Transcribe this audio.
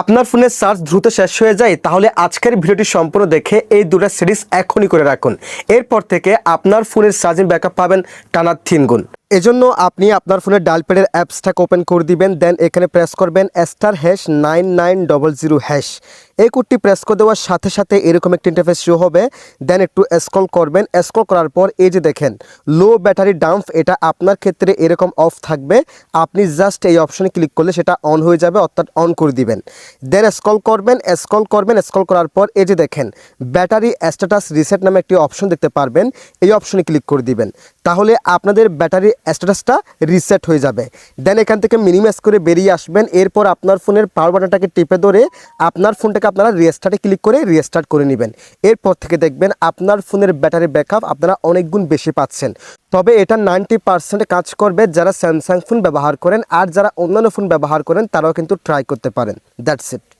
আপনার ফোনের চার্জ দ্রুত শেষ হয়ে যায়, তাহলে আজকের ভিডিওটি সম্পূর্ণ দেখে এই দুটো সিরিজ এখনই করে রাখুন। এরপর থেকে আপনার ফোনের চার্জিং ব্যাকআপ পাবেন টানার তিন গুণ। এজন্য আপনি আপনার ফোনের ডালপ্যাডের অ্যাপসটাকে ওপেন করে দিবেন দেন এখানে প্রেস করবেন star hash nine nine double zero hash এই কোডটি প্রেস করে দেওয়ার সাথে সাথে এরকম একটা ইন্টারফেস শো হবে। দেন একটু স্ক্রল করবেন। স্ক্রল করার পর এই যে দেখেন লো ব্যাটারি ডাম্প এটা আপনার ক্ষেত্রে এরকম অফ থাকবে। আপনি জাস্ট এই অপশনে ক্লিক করলে সেটা অন হয়ে যাবে, অর্থাৎ অন করে দিবেন। দেন স্ক্রল করবেন স্ক্রল করবেন স্ক্রল করার পর এই যে দেখেন ব্যাটারি স্ট্যাটাস রিসেট নামে একটি অপশন দেখতে পারবেন। এই অপশনে ক্লিক করে দিবেন। তাহলে আপনাদের ব্যাটারি স্ট্যাটাসটা রিসেট হয়ে যাবে। দেন এখান থেকে মিনিমাইজ করে বেরিয়ে আসবেন। এরপর আপনার ফোনের পাওয়ার বাটনটাকে টিপে ধরে আপনার ফোনটাকে আপনারা রিস্টার্টে ক্লিক করে রিস্টার্ট করে নেবেন। এরপর থেকে দেখবেন আপনার ফোনের ব্যাটারি ব্যাকআপ আপনারা অনেক গুণ বেশি পাচ্ছেন। তবে এটা নাইনটি পার্সেন্ট কাজ করবে যারা স্যামসাং ফোন ব্যবহার করেন আর যারা অন্যান্য ফোন ব্যবহার করেন তারাও কিন্তু ট্রাই করতে পারেন। That's it